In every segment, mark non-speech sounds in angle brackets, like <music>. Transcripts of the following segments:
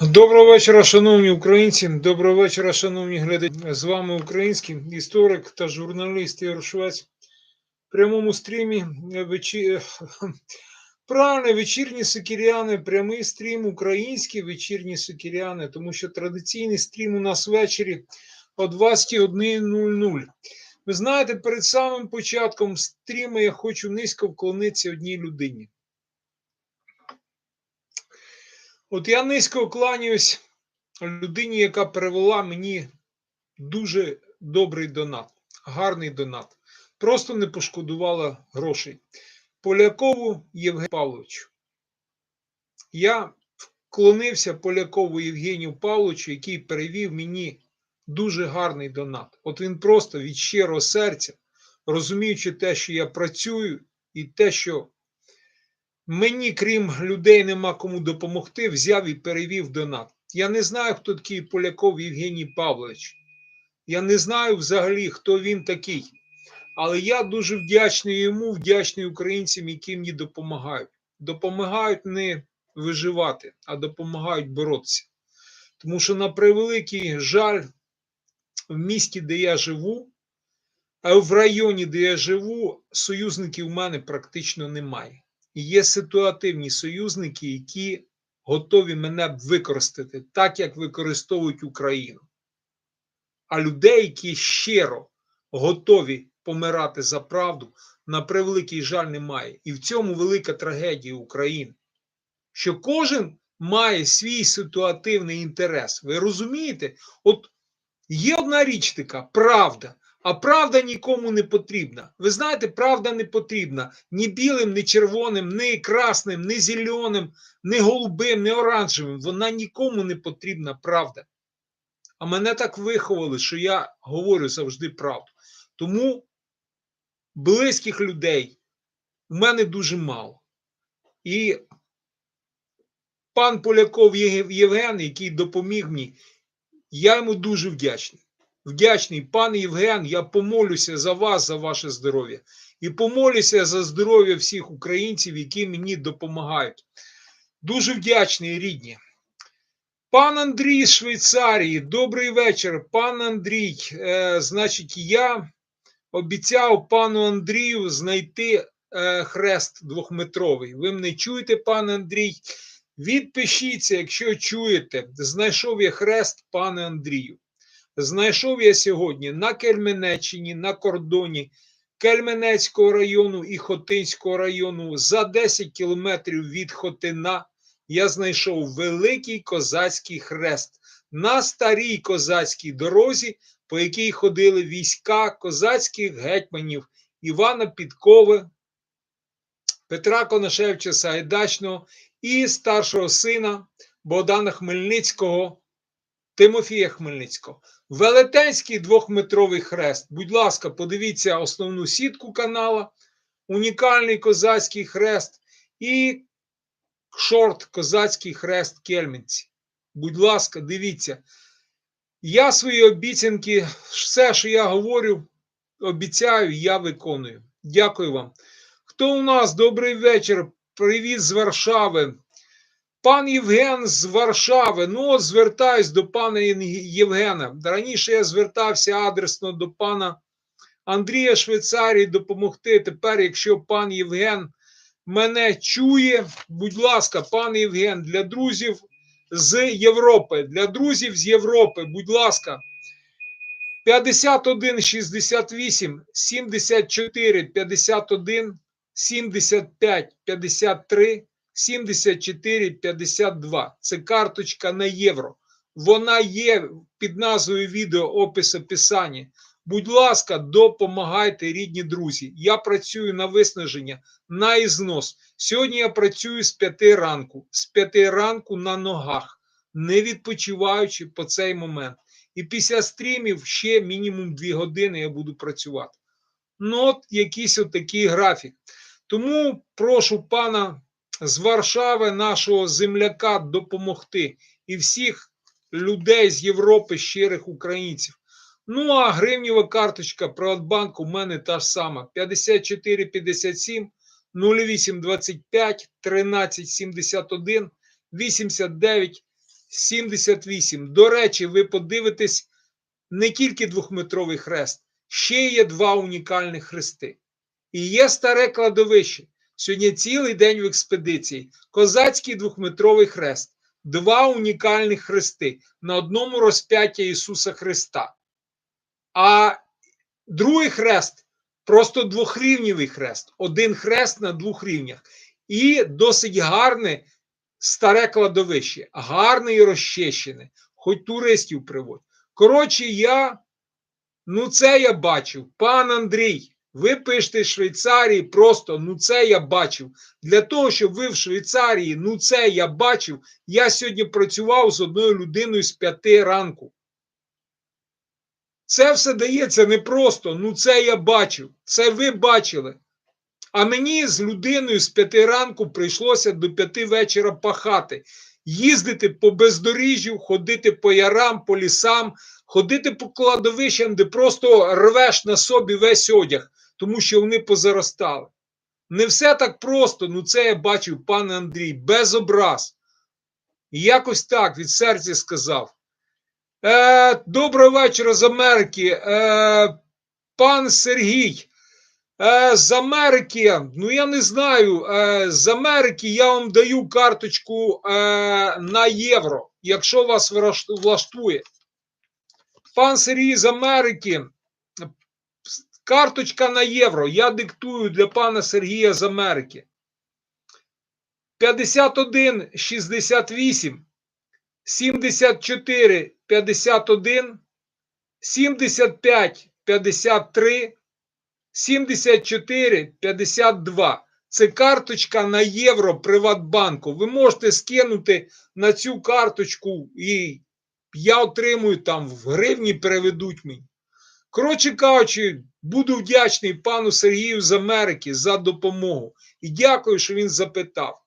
Доброго вечора, шановні українці. Доброго вечора, шановні глядачі. З вами український історик та журналіст Ігор Швець. В прямому стрімі е, вечі... <laughs> правильно, вечірні сокіряни, прямий стрім, українські вечірні сокіряни, тому що традиційний стрім у нас ввечері о 21.00. Ви знаєте, перед самим початком стріму я хочу низько вклонитися одній людині. От я низько кланяюсь людині, яка перевела мені дуже добрий донат, гарний донат. Просто не пошкодувала грошей. Полякову Євгенію Павловичу. Я вклонився Полякову Євгенію Павловичу, який перевів мені дуже гарний донат. От він просто від щирого серця, розуміючи те, що я працюю, і те, що Мені, крім людей, нема кому допомогти, взяв і перевів донат. Я не знаю, хто такий Поляков Євгеній Павлович. Я не знаю взагалі, хто він такий. Але я дуже вдячний йому, вдячний українцям, які мені допомагають. Допомагають не виживати, а допомагають боротися. Тому що, на превеликий жаль, в місті, де я живу, а в районі, де я живу, союзників в мене практично немає. Є ситуативні союзники, які готові мене використати так, як використовують Україну. А людей, які щиро готові помирати за правду, на превеликий жаль немає. І в цьому велика трагедія України. Що кожен має свій ситуативний інтерес. Ви розумієте? От є одна річ така правда. А правда нікому не потрібна. Ви знаєте, правда не потрібна ні білим, ні червоним, ні красним, ні зеленим, ні голубим, ні оранжевим. Вона нікому не потрібна, правда. А мене так виховали, що я говорю завжди правду. Тому близьких людей у мене дуже мало. І пан Поляков Євген, який допоміг мені, я йому дуже вдячний вдячний, пан Євген. Я помолюся за вас, за ваше здоров'я, і помолюся за здоров'я всіх українців, які мені допомагають. Дуже вдячний, рідні. Пан Андрій з Швейцарії, добрий вечір. Пан Андрій, е, значить, я обіцяв пану Андрію знайти е, хрест двохметровий. Ви мене чуєте, пан Андрій? Відпишіться, якщо чуєте, знайшов я хрест пане Андрію. Знайшов я сьогодні на Кельменеччині, на кордоні Кельменецького району і Хотинського району за 10 кілометрів від Хотина. Я знайшов великий козацький хрест на старій козацькій дорозі, по якій ходили війська козацьких гетьманів Івана Підкови, Петра Конашевича Сагайдачного і старшого сина Богдана Хмельницького, Тимофія Хмельницького. Велетенський двохметровий хрест. Будь ласка, подивіться основну сітку канала, унікальний козацький хрест і шорт козацький хрест Кельменці. Будь ласка, дивіться. Я свої обіцянки, все, що я говорю, обіцяю, я виконую. Дякую вам. Хто у нас? Добрий вечір. Привіт з Варшави. Пан Євген з Варшави. Ну, звертаюсь до пана Євгена. Раніше я звертався адресно до пана Андрія Швейцарії допомогти. Тепер, якщо пан Євген мене чує, будь ласка, пан Євген, для друзів з Європи, для друзів з Європи, будь ласка, 51 68 74 51 75 53 7452. Це карточка на євро. Вона є під назвою відео опис описання. Будь ласка, допомагайте, рідні друзі. Я працюю на виснаження, на ізнос. Сьогодні я працюю з п'яти ранку, з п'яти ранку на ногах, не відпочиваючи по цей момент. І після стрімів ще мінімум дві години я буду працювати. Ну, от якийсь отакий графік. Тому прошу пана з Варшави нашого земляка допомогти і всіх людей з Європи, щирих українців. Ну а гривнєва карточка Приватбанку у мене та ж сама: 5457 0825 1371 89 78. До речі, ви подивитесь не тільки двохметровий хрест, ще є два унікальних хрести. І є старе кладовище. Сьогодні цілий день в експедиції. Козацький двохметровий хрест. Два унікальних хрести на одному розп'яття Ісуса Христа. А другий хрест просто двохрівнівий хрест. Один хрест на двох рівнях. І досить гарне старе кладовище, гарне і розчищене, хоч туристів приводь. Коротше, я, ну це я бачив. Пан Андрій, ви пишете Швейцарії, просто ну це я бачив. Для того, щоб ви в Швейцарії, ну це я бачив. Я сьогодні працював з одною людиною з п'яти ранку. Це все дається непросто. Ну це я бачив. Це ви бачили. А мені з людиною з п'яти ранку прийшлося до п'яти вечора пахати, їздити по бездоріжжю, ходити по ярам, по лісам, ходити по кладовищам, де просто рвеш на собі весь одяг, тому що вони позаростали. Не все так просто, ну це я бачив, пане Андрій, без образ. Якось так від серця сказав. Е, Доброго вечора з Америки. Е, Пан Сергій. Е, з Америки, ну я не знаю. Е, з Америки я вам даю карточку е, на євро, якщо вас влаштує. Пан Сергій з Америки. Карточка на євро. Я диктую для пана Сергія з Америки. 51 68 74 51 75 53 74 52. Це карточка на євро Приватбанку. Ви можете скинути на цю карточку, і я отримую там в гривні переведуть мені. Коротше кажучи, буду вдячний пану Сергію з Америки за допомогу. І дякую, що він запитав.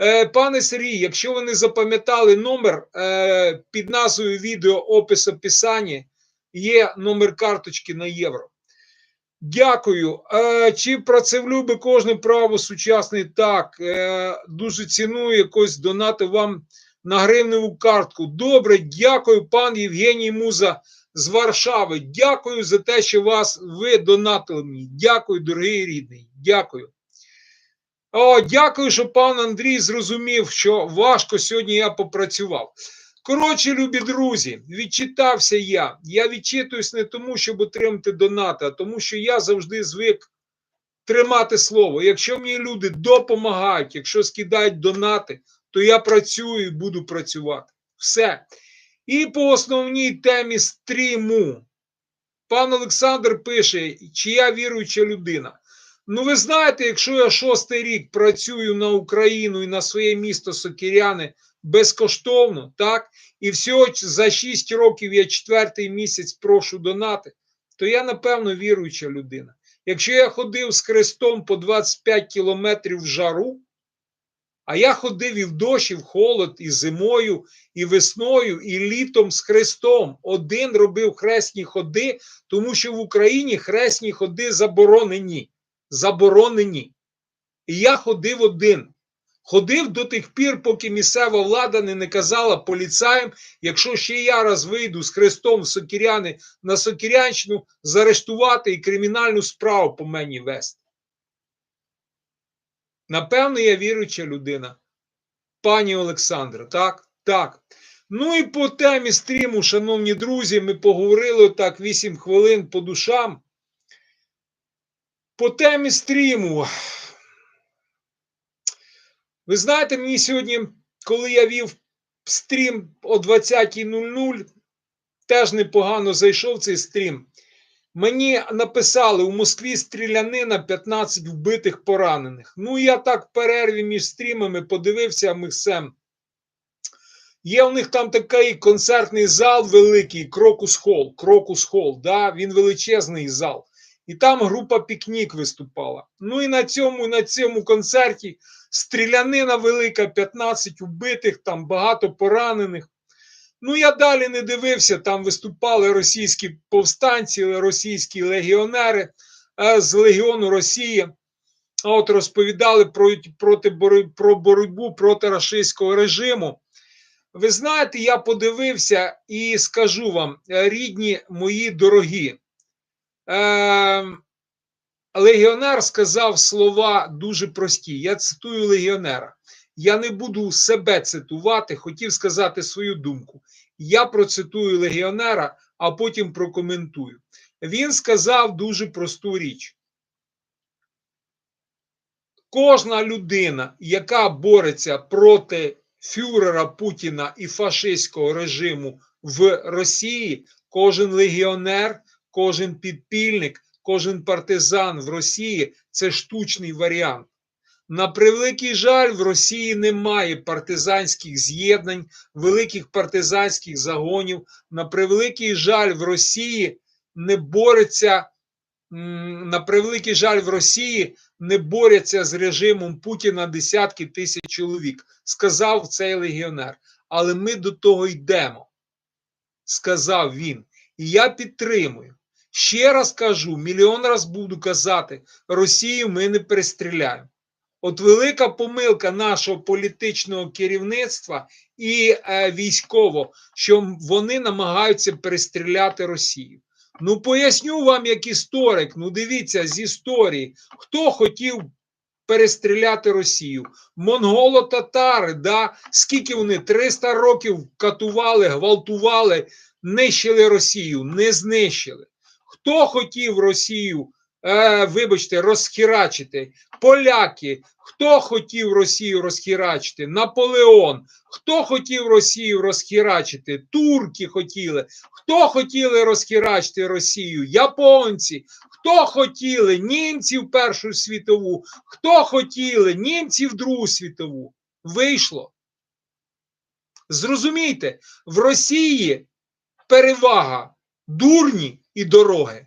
Е, Пане Сергій, якщо ви не запам'ятали номер е, під назвою відео опис описання, є номер карточки на євро. Дякую. Е, Чи працевлюби кожне право сучасний? Так. Дуже ціную якось донати вам на гривневу картку. Добре, дякую, пан Євгеній Муза з Варшави. Дякую за те, що вас ви донатили мені. Дякую, дорогий рідний. Дякую. О, дякую, що пан Андрій зрозумів, що важко сьогодні я попрацював. Коротше, любі друзі, відчитався я. Я відчитуюсь не тому, щоб отримати донати, а тому, що я завжди звик тримати слово. Якщо мені люди допомагають, якщо скидають донати, то я працюю і буду працювати. Все. І по основній темі стріму. Пан Олександр пише, чи я віруюча людина. Ну, ви знаєте, якщо я шостий рік працюю на Україну і на своє місто Сокіряни безкоштовно, так, і всього за 6 років я четвертий місяць прошу донати, то я, напевно, віруюча людина. Якщо я ходив з хрестом по 25 кілометрів в жару, а я ходив і в дощ, і в холод, і зимою, і весною, і літом з хрестом. Один робив хресні ходи, тому що в Україні хресні ходи заборонені. Заборонені. І я ходив один. Ходив до тих пір, поки місцева влада не наказала поліцаєм, якщо ще я раз вийду з хрестом Сокіряни на Сокірянщину, заарештувати і кримінальну справу по мені вести. Напевно, я віруюча людина. Пані Олександра, так? Так. Ну і по темі стріму, шановні друзі, ми поговорили так 8 хвилин по душам. По темі стріму. Ви знаєте, мені сьогодні, коли я вів стрім о 20.00, теж непогано зайшов цей стрім. Мені написали у Москві стрілянина 15 вбитих поранених. Ну, я так в перерві між стрімами подивився Михсем. Є у них там такий концертний зал великий, Крокус Холл. Крокус Холл, да, він величезний зал. І там група Пікнік виступала. Ну і на цьому, на цьому концерті стрілянина велика, 15 убитих, там багато поранених. Ну, я далі не дивився, там виступали російські повстанці, російські легіонери е, з Легіону Росії. От розповідали про, проти, про боротьбу проти рашистського режиму. Ви знаєте, я подивився і скажу вам, е, рідні мої дорогі, е, легіонер сказав слова дуже прості. Я цитую легіонера. Я не буду себе цитувати, хотів сказати свою думку. Я процитую легіонера, а потім прокоментую. Він сказав дуже просту річ. Кожна людина, яка бореться проти фюрера Путіна і фашистського режиму в Росії, кожен легіонер, кожен підпільник, кожен партизан в Росії це штучний варіант. На превеликий жаль, в Росії немає партизанських з'єднань, великих партизанських загонів. На превеликий жаль, в Росії не бореться. На превеликий жаль, в Росії не борються з режимом Путіна десятки тисяч чоловік, сказав цей легіонер. Але ми до того йдемо, сказав він. І я підтримую. Ще раз кажу, мільйон раз буду казати: Росію ми не перестріляємо. От велика помилка нашого політичного керівництва і е, військово, що вони намагаються перестріляти Росію. Ну, поясню вам, як історик. Ну, дивіться з історії, хто хотів перестріляти Росію? Монголо-татари, да? скільки вони 300 років катували, гвалтували, нищили Росію, не знищили. Хто хотів Росію, е, вибачте, розхірачити? Поляки. Хто хотів Росію розхірачити? Наполеон. Хто хотів Росію розхірачити? Турки хотіли. Хто хотіли розхірачити Росію? Японці. Хто хотіли німці в Першу світову? Хто хотіли німці в Другу світову? Вийшло. Зрозумійте, в Росії перевага дурні і дороги.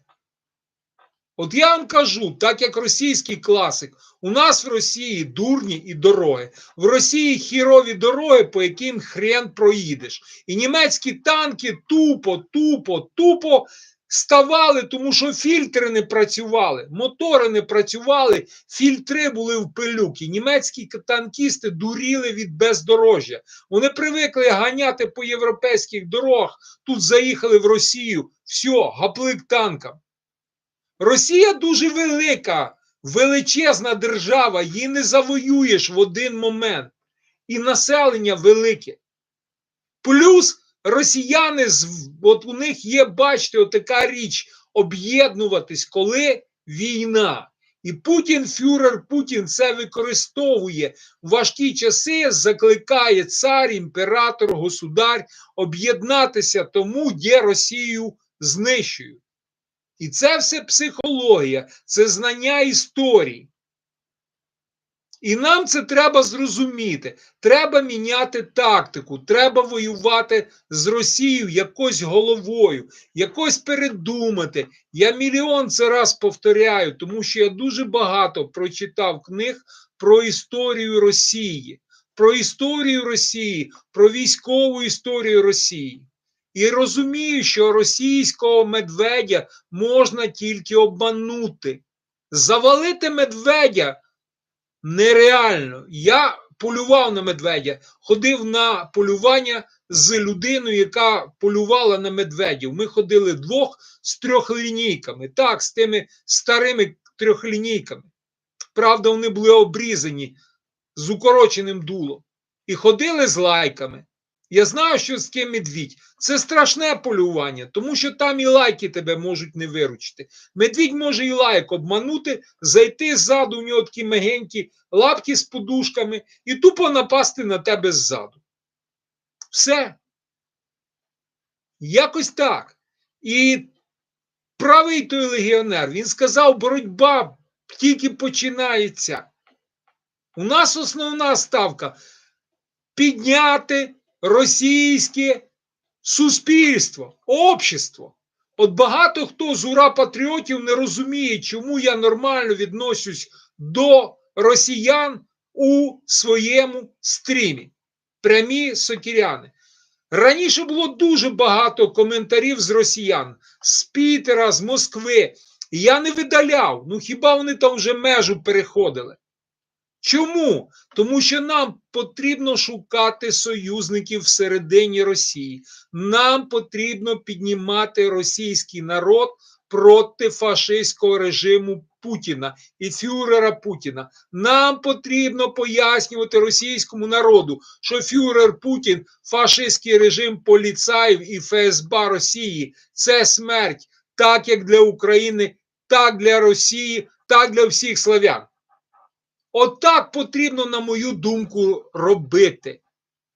От я вам кажу, так як російський класик, у нас в Росії дурні і дороги. В Росії хірові дороги, по яким хрен проїдеш. І німецькі танки тупо, тупо, тупо ставали, тому що фільтри не працювали, мотори не працювали, фільтри були в пилюки. Німецькі танкісти дуріли від бездорожжя. Вони привикли ганяти по європейських дорогах. Тут заїхали в Росію. Все, гаплик танкам. Росія дуже велика, величезна держава, її не завоюєш в один момент. І населення велике. Плюс росіяни, от у них є, бачите, отака річ об'єднуватись, коли війна. І Путін, фюрер Путін це використовує в важкі часи, закликає цар, імператор, государ об'єднатися тому, де Росію знищують. І це все психологія, це знання історії. І нам це треба зрозуміти. Треба міняти тактику, треба воювати з Росією якось головою, якось передумати. Я мільйон це раз повторяю, тому що я дуже багато прочитав книг про історію Росії, про історію Росії, про військову історію Росії. І розумію, що російського медведя можна тільки обманути. Завалити медведя нереально. Я полював на медведя, ходив на полювання з людиною, яка полювала на медведів. Ми ходили двох з трьохлінійками, так, з тими старими трьохлінійками. Правда, вони були обрізані з укороченим дулом. І ходили з лайками. Я знаю, що з ким медвідь. Це страшне полювання, тому що там і лайки тебе можуть не виручити. Медвідь може і лайк обманути, зайти ззаду, у нього такі мегенькі лапки з подушками і тупо напасти на тебе ззаду. Все. Якось так. І правий той легіонер, він сказав, боротьба тільки починається. У нас основна ставка підняти російське суспільство, общество. От багато хто з ура патріотів не розуміє, чому я нормально відношусь до росіян у своєму стрімі. Прямі сокіряни. Раніше було дуже багато коментарів з росіян, з Пітера, з Москви. Я не видаляв. Ну хіба вони там вже межу переходили? Чому? Тому що нам потрібно шукати союзників всередині Росії. Нам потрібно піднімати російський народ проти фашистського режиму Путіна і фюрера Путіна. Нам потрібно пояснювати російському народу, що фюрер Путін, фашистський режим поліцаїв і ФСБ Росії це смерть, так як для України, так для Росії, так для всіх славян. Отак потрібно, на мою думку, робити.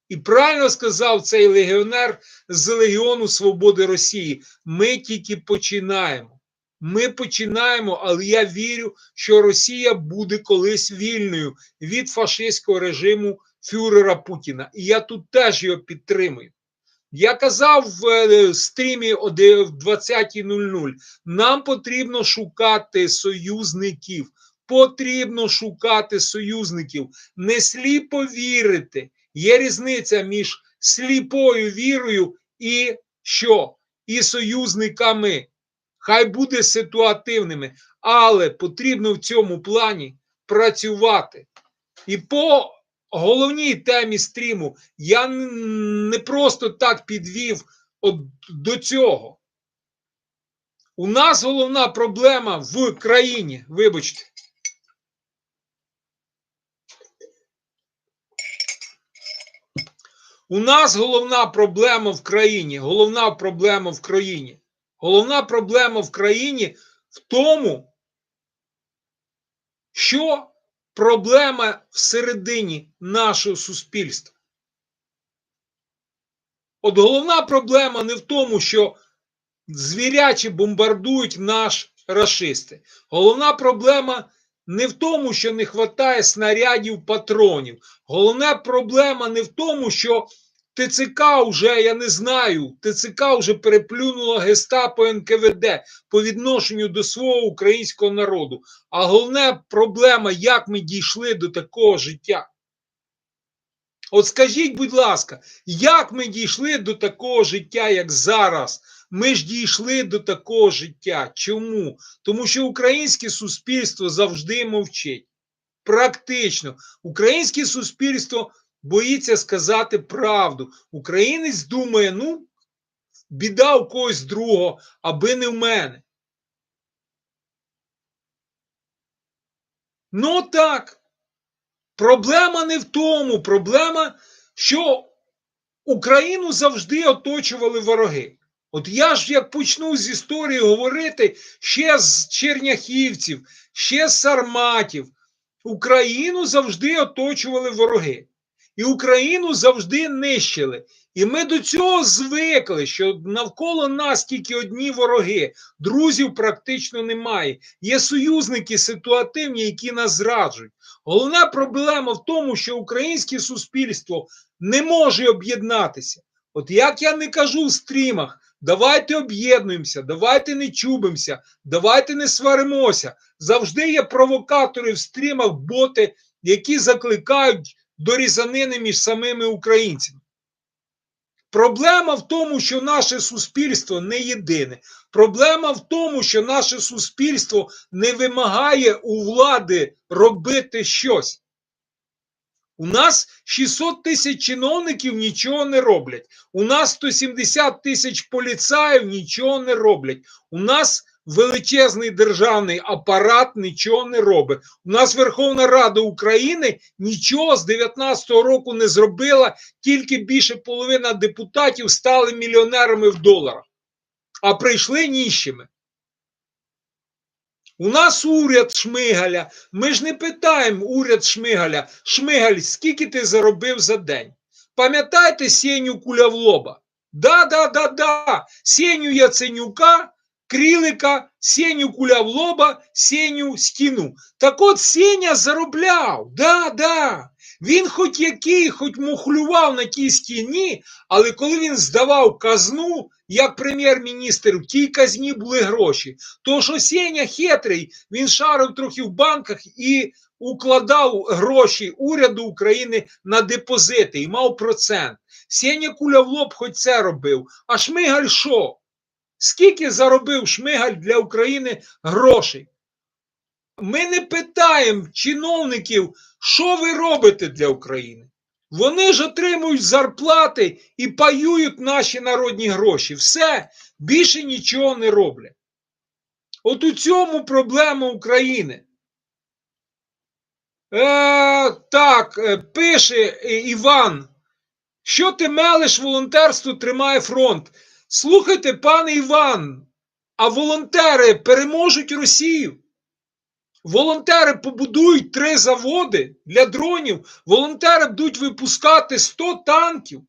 І правильно сказав цей легіонер з Легіону Свободи Росії. Ми тільки починаємо. Ми починаємо, але я вірю, що Росія буде колись вільною від фашистського режиму фюрера Путіна. І я тут теж його підтримую. Я казав в е, стрімі о 20.00, нам потрібно шукати союзників. Потрібно шукати союзників, не сліпо вірити. Є різниця між сліпою вірою і що? І союзниками. Хай буде ситуативними, але потрібно в цьому плані працювати. І по головній темі стріму я не просто так підвів от до цього. У нас головна проблема в країні, вибачте. У нас головна проблема в країні. Головна проблема в країні. Головна проблема в країні в тому, що проблема всередині нашого суспільства. От головна проблема не в тому, що звірячі бомбардують наш рашисти. Головна проблема не в тому, що не вистачає снарядів патронів. Головна проблема не в тому, що ТЦК вже, я не знаю, ТЦК вже переплюнула гестапо НКВД по відношенню до свого українського народу. А головна проблема, як ми дійшли до такого життя. От скажіть, будь ласка, як ми дійшли до такого життя, як зараз? Ми ж дійшли до такого життя. Чому? Тому що українське суспільство завжди мовчить. Практично, українське суспільство боїться сказати правду. Українець думає, ну, біда у когось другого, аби не в мене. Ну так. Проблема не в тому. Проблема, що Україну завжди оточували вороги. От я ж як почну з історії говорити ще з черняхівців, ще з сарматів, Україну завжди оточували вороги. І Україну завжди нищили. І ми до цього звикли, що навколо нас тільки одні вороги, друзів практично немає. Є союзники ситуативні, які нас зраджують. Головна проблема в тому, що українське суспільство не може об'єднатися. От як я не кажу в стрімах, давайте об'єднуємося, давайте не чубимося, давайте не сваримося. Завжди є провокатори в стрімах, боти, які закликають до різанини між самими українцями. Проблема в тому, що наше суспільство не єдине. Проблема в тому, що наше суспільство не вимагає у влади робити щось. У нас 600 тисяч чиновників нічого не роблять. У нас 170 тисяч поліцаїв нічого не роблять. У нас величезний державний апарат нічого не робить. У нас Верховна Рада України нічого з 19-го року не зробила, тільки більше половина депутатів стали мільйонерами в доларах, а прийшли ніщими. У нас уряд Шмигаля. Ми ж не питаємо уряд Шмигаля. Шмигаль, скільки ти заробив за день? Пам'ятаєте Сеню куля в лоба? Да, да, да, да. Сеню Яценюка, Крілика, Сеню куля в лоба, Сеню стіну. Так от Сеня заробляв. Да, да. Він хоч який, хоч мухлював на тій стіні, але коли він здавав казну, як прем'єр-міністр, в тій казні були гроші. То що Сеня хитрий, він шарив трохи в банках і укладав гроші уряду України на депозити і мав процент. Сеня куля в лоб хоч це робив. А Шмигаль що? Скільки заробив Шмигаль для України грошей? ми не питаємо чиновників, що ви робите для України. Вони ж отримують зарплати і паюють наші народні гроші. Все, більше нічого не роблять. От у цьому проблема України. Е, так, е, пише Іван. Що ти мелиш волонтерство тримає фронт? Слухайте, пане Іван, а волонтери переможуть Росію. Волонтери побудують три заводи для дронів. Волонтери будуть випускати 100 танків.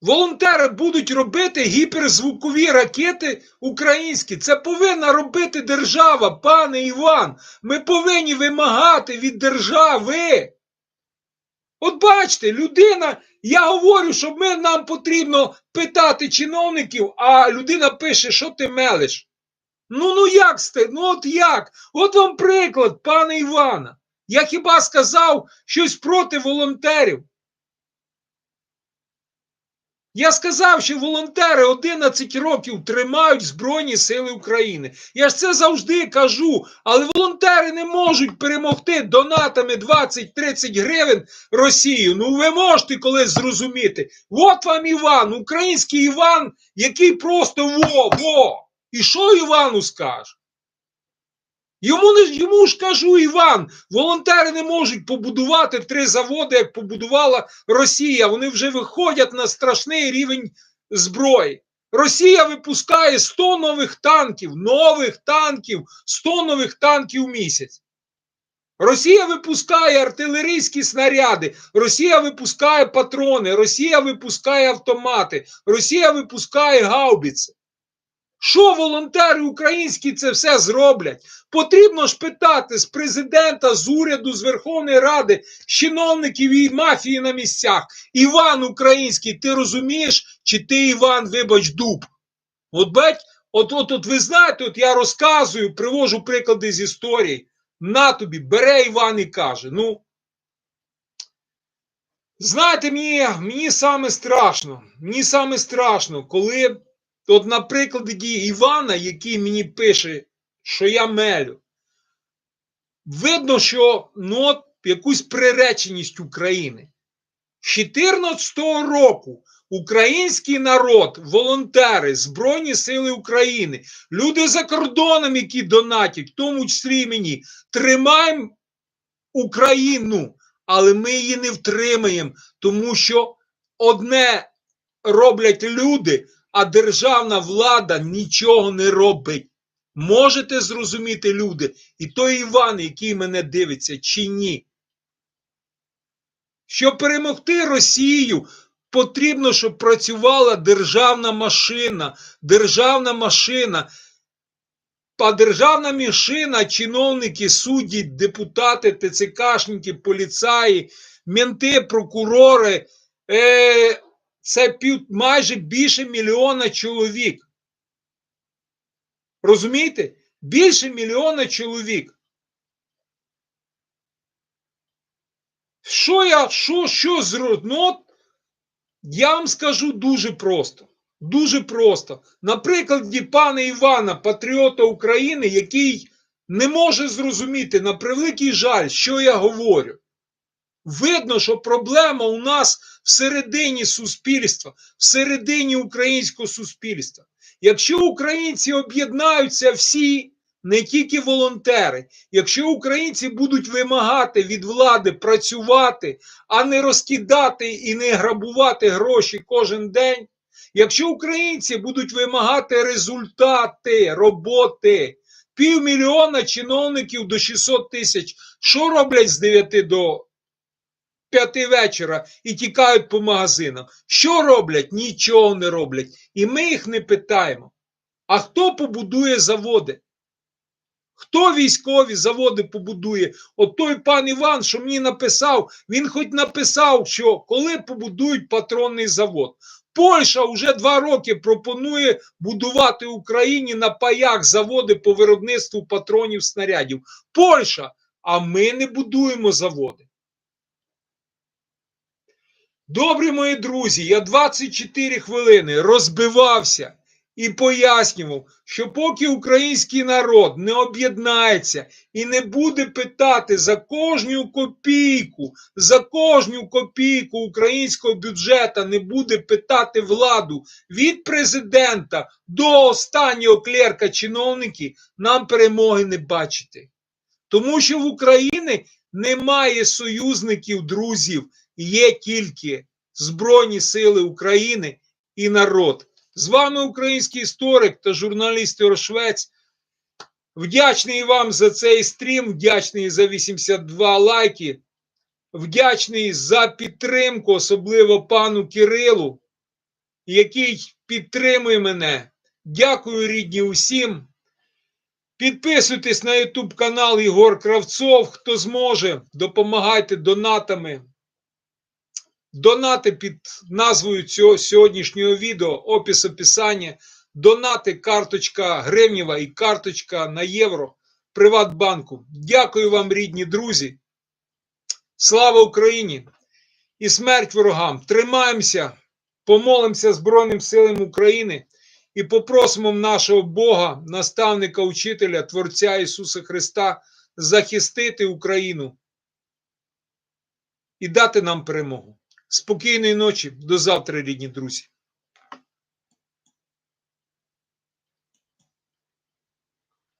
Волонтери будуть робити гіперзвукові ракети українські. Це повинна робити держава, пане Іван. Ми повинні вимагати від держави. От бачите, людина, я говорю, що ми, нам потрібно питати чиновників, а людина пише, що ти мелиш. Ну, ну як сте? Ну от як? От вам приклад, пане Івана. Я хіба сказав щось проти волонтерів? Я сказав, що волонтери 11 років тримають Збройні Сили України. Я ж це завжди кажу, але волонтери не можуть перемогти донатами 20-30 гривень Росію. Ну ви можете колись зрозуміти. От вам Іван, український Іван, який просто во, во. І що Івану скаже? Йому не йому ж кажу, Іван, волонтери не можуть побудувати три заводи, як побудувала Росія. Вони вже виходять на страшний рівень зброї. Росія випускає 100 нових танків, нових танків, 100 нових танків в місяць. Росія випускає артилерійські снаряди, Росія випускає патрони, Росія випускає автомати, Росія випускає гаубіці. Що волонтери українські це все зроблять? Потрібно ж питати з президента, з уряду, з Верховної Ради, з чиновників і мафії на місцях. Іван Український, ти розумієш, чи ти Іван, вибач, дуб? От бать, от, от, от ви знаєте, от я розказую, привожу приклади з історії. На тобі, бере Іван і каже: ну. Знаєте, мені, мені саме страшно, мені саме страшно, коли. От, наприклад, Івана, який мені пише, що я мелю, видно, що ну, от, якусь приреченість України. З 14 року український народ, волонтери, Збройні Сили України, люди за кордоном, які донатять, в тому числі і мені, тримаємо Україну, але ми її не втримаємо, тому що одне роблять люди а державна влада нічого не робить. Можете зрозуміти, люди, і той Іван, який мене дивиться, чи ні? Щоб перемогти Росію, потрібно, щоб працювала державна машина, державна машина. А державна машина, чиновники, судді, депутати, ТЦКшники, поліцаї, менти, прокурори, е, це пів, майже більше мільйона чоловік. Розумієте? Більше мільйона чоловік. Що я, що, що зроблю? Ну, я вам скажу дуже просто. Дуже просто. Наприклад, пана Івана, патріота України, який не може зрозуміти на превеликий жаль, що я говорю. Видно, що проблема у нас всередині суспільства, всередині українського суспільства. Якщо українці об'єднаються всі, не тільки волонтери, якщо українці будуть вимагати від влади працювати, а не розкидати і не грабувати гроші кожен день, якщо українці будуть вимагати результати роботи, півмільйона чиновників до 600 тисяч, що роблять з 9 до п'яти вечора і тікають по магазинам. Що роблять? Нічого не роблять. І ми їх не питаємо. А хто побудує заводи? Хто військові заводи побудує? От той пан Іван, що мені написав, він хоч написав, що коли побудують патронний завод. Польща вже два роки пропонує будувати Україні на паях заводи по виробництву патронів снарядів. Польща, а ми не будуємо заводи. Добрі мої друзі, я 24 хвилини розбивався і пояснював, що поки український народ не об'єднається і не буде питати за кожну копійку, за кожну копійку українського бюджету не буде питати владу від президента до останнього клерка чиновники, нам перемоги не бачити. Тому що в Україні немає союзників, друзів, є тільки Збройні Сили України і народ. З вами український історик та журналіст Рошвець. Вдячний вам за цей стрім, вдячний за 82 лайки, вдячний за підтримку, особливо пану Кирилу, який підтримує мене. Дякую, рідні, усім. Підписуйтесь на YouTube канал Ігор Кравцов. Хто зможе, допомагайте донатами. Донати під назвою цього сьогоднішнього відео, опис описання. Донати, карточка гривнєва і карточка на євро Приватбанку. Дякую вам, рідні друзі. Слава Україні і смерть ворогам! Тримаємося, помолимося Збройним силам України і попросимо нашого Бога, наставника, учителя, Творця Ісуса Христа захистити Україну і дати нам перемогу. Спокійної ночі, до завтра, рідні друзі.